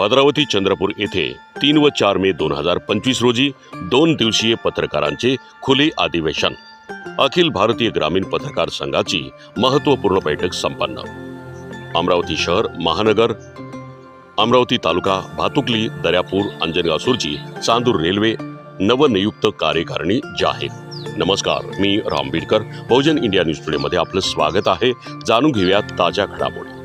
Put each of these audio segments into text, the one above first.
भद्रावती चंद्रपूर येथे तीन व चार मे दोन हजार पंचवीस रोजी दोन दिवसीय पत्रकारांचे खुले अधिवेशन. अखिल भारतीय ग्रामीण पत्रकार संघाची महत्त्वपूर्ण बैठक संपन्न. अमरावती शहर महानगर अमरावती तालुका भातुकली दर्यापूर अंजनगाव सुरजी चांदूर रेल्वे नवनियुक्त कार्यकारिणी जाहीर. नमस्कार मी राम बिडकर. बहुजन इंडिया न्यूज टुडेमध्ये आपलं स्वागत आहे. जाणून घेऊयात ताज्या घडामोडी.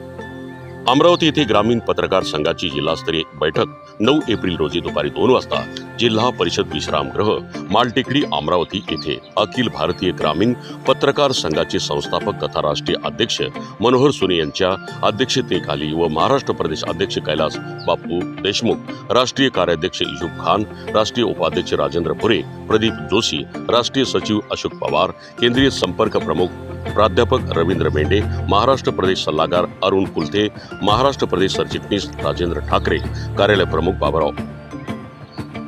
अमरावती येथे ग्रामीण पत्रकार संघाची जिल्हास्तरीय बैठक नऊ एप्रिल रोजी दुपारी दोन वाजता जिल्हा परिषद विश्रामगृह मालटेकडी अमरावती येथे अखिल भारतीय ग्रामीण पत्रकार संघाचे संस्थापक तथा राष्ट्रीय अध्यक्ष मनोहर सुने यांच्या अध्यक्षतेखाली व महाराष्ट्र प्रदेश अध्यक्ष कैलास बापू देशमुख राष्ट्रीय कार्याध्यक्ष इशूब खान राष्ट्रीय उपाध्यक्ष राजेंद्र पुरे प्रदीप जोशी राष्ट्रीय सचिव अशोक पवार केंद्रीय संपर्क प्रमुख प्राध्यापक रवींद्र मेंढे महाराष्ट्र प्रदेश सल्लागार अरुण कुलथे महाराष्ट्र प्रदेश सरचिटणीस राजेंद्र ठाकरे कार्यालय प्रमुख बाबाराव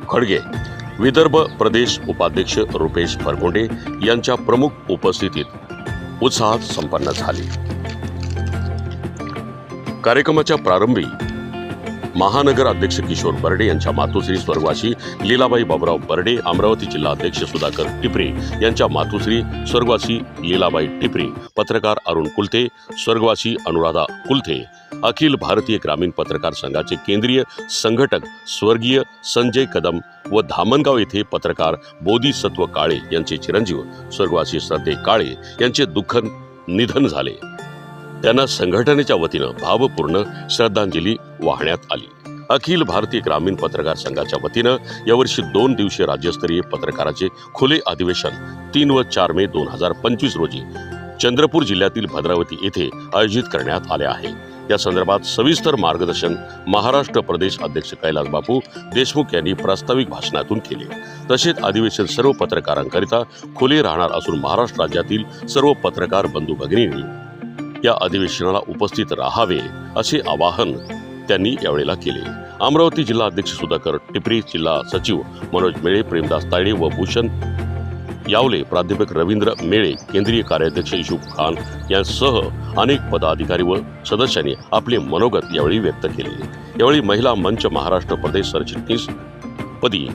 खडगे. विदर्भ प्रदेश उपाध्यक्ष रुपेश फरगोंडे यांच्या प्रमुख उपस्थितीत उत्साहात संपन्न झाली. कार्यक्रमाच्या प्रारंभी महानगर अध्यक्ष किशोर बर्डे यांच्या मातोश्री स्वर्गवासी लीलाबाई बाबराव बर्डे अमरावती जिल्हा अध्यक्ष सुधाकर टिपरे यांच्या मातोश्री स्वर्गवासी लीलाबाई टिपरे पत्रकार अरुण कुलते स्वर्गवासी अनुराधा कुलते अखिल भारतीय ग्रामीण पत्रकार संघाचे केंद्रीय संघटक स्वर्गीय संजय कदम व धामणगाव येथे पत्रकार बोधिसत्व काळे यांचे चिरंजीव स्वर्गवासी श्रद्धे काळे यांचे दुःख निधन झाले. त्यांना संघटनेच्या वतीनं भावपूर्ण श्रद्धांजली वाहण्यात आली. अखिल भारतीय ग्रामीण पत्रकार संघाच्या वतीनं यावर्षी दोन दिवसीय राज्यस्तरीय पत्रकाराचे खुले अधिवेशन तीन व चार मे दोन हजार पंचवीस रोजी चंद्रपूर जिल्ह्यातील भद्रावती येथे आयोजित करण्यात आले आहे. या संदर्भात सविस्तर मार्गदर्शन महाराष्ट्र प्रदेश अध्यक्ष कैलास बापू देशमुख यांनी प्रास्ताविक भाषणातून केले. तसेच अधिवेशन सर्व पत्रकारांकरिता खुले राहणार असून महाराष्ट्र राज्यातील सर्व पत्रकार बंधू भगिनींनी या अधिवेशनाला उपस्थित राहावे असे आवाहन त्यांनी यावेळेला केले. अमरावती जिल्हा अध्यक्ष सुधाकर टिपरी जिल्हा सचिव मनोज मेळे प्रेमदास तायडे व भूषण यावले प्राध्यापक रवींद्र मेळे केंद्रीय कार्याध्यक्ष इशूब खान यांसह अनेक पदाधिकारी व सदस्यांनी आपले मनोगत यावेळी व्यक्त केले. यावेळी महिला मंच महाराष्ट्र प्रदेश सरचिटणीस पदी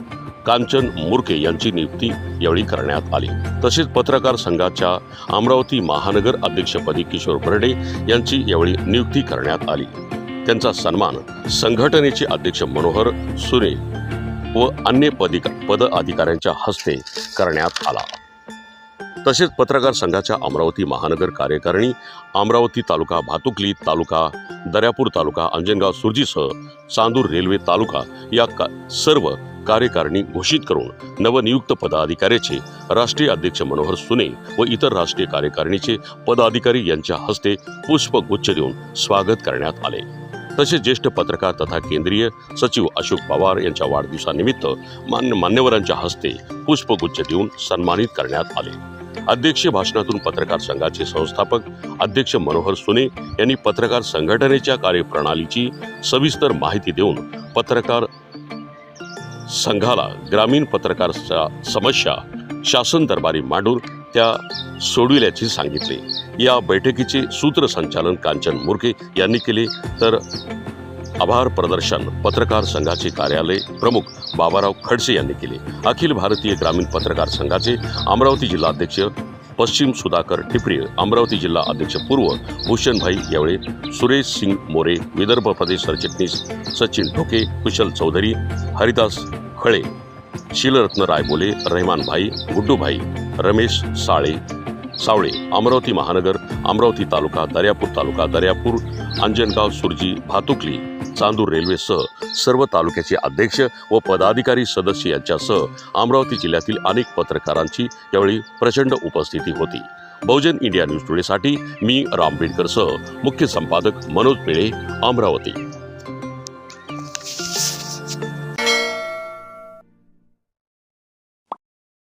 कांचन मुरके यांची नियुक्ती यावेळी करण्यात आली. तसेच पत्रकार संघाच्या अमरावती महानगर अध्यक्षपदी किशोर बर्डे यांची यावेळी नियुक्ती करण्यात आली. त्यांचा सन्मान संघटनेचे अध्यक्ष मनोहर सुरे व अन्य पदिका पद अधिकाऱ्यांच्या हस्ते करण्यात आला. तसेच पत्रकार संघाच्या अमरावती महानगर कार्यकारिणी अमरावती तालुका भातुकली तालुका दर्यापूर तालुका अंजनगाव सुरजीसह चांदूर रेल्वे तालुका या का सर्व कार्यकारिणी घोषित करून नवनियुक्त पदाधिकाऱ्याचे राष्ट्रीय अध्यक्ष मनोहर सुने व इतर राष्ट्रीय कार्यकारिणीचे पदाधिकारी यांच्या हस्ते पुष्पगुच्छ देऊन स्वागत करण्यात आले. तसेच ज्येष्ठ पत्रकार तथा केंद्रीय सचिव अशोक पवार यांच्या वाढदिवसानिमित्त मान्य मान्यवरांच्या हस्ते पुष्पगुच्छ देऊन सन्मानित करण्यात आले. अध्यक्षीय भाषणातून पत्रकार संघाचे संस्थापक अध्यक्ष मनोहर सुने यांनी पत्रकार संघटनेच्या कार्यप्रणालीची सविस्तर माहिती देऊन पत्रकार संघाला ग्रामीण पत्रकारच्या समस्या शासन दरबारी मांडून त्या सोडविल्याचे सांगितले. या बैठकीचे सूत्रसंचालन कांचन मुरके यांनी केले. तर आभार प्रदर्शन पत्रकार संघाचे कार्यालय प्रमुख बाबाराव खडसे यांनी केले. अखिल भारतीय ग्रामीण पत्रकार संघाचे अमरावती जिल्हाध्यक्ष पश्चिम सुधाकर ठिपरे अमरावती जिल्हा अध्यक्ष पूर्व भूषणभाई यावेळी सुरेश सिंग मोरे विदर्भ प्रदेश सरचिटणीस सचिन ढोके कुशल चौधरी हरिदास खळे शीलरत्न रायबोले रहमानभाई गुड्डूभाई रमेश साळे सावळे अमरावती महानगर अमरावती तालुका दर्यापूर तालुका दर्यापूर अंजनगाव सुरजी भातुकली चांदूर रेल्वेसह सर्व तालुक्याचे अध्यक्ष व पदाधिकारी सदस्य यांच्यासह अमरावती जिल्ह्यातील अनेक पत्रकारांची यावेळी प्रचंड उपस्थिती होती. बहुजन इंडिया न्यूज टुडेसाठी मी राम बिडकरसह मुख्य संपादक मनोज पिळे अमरावती.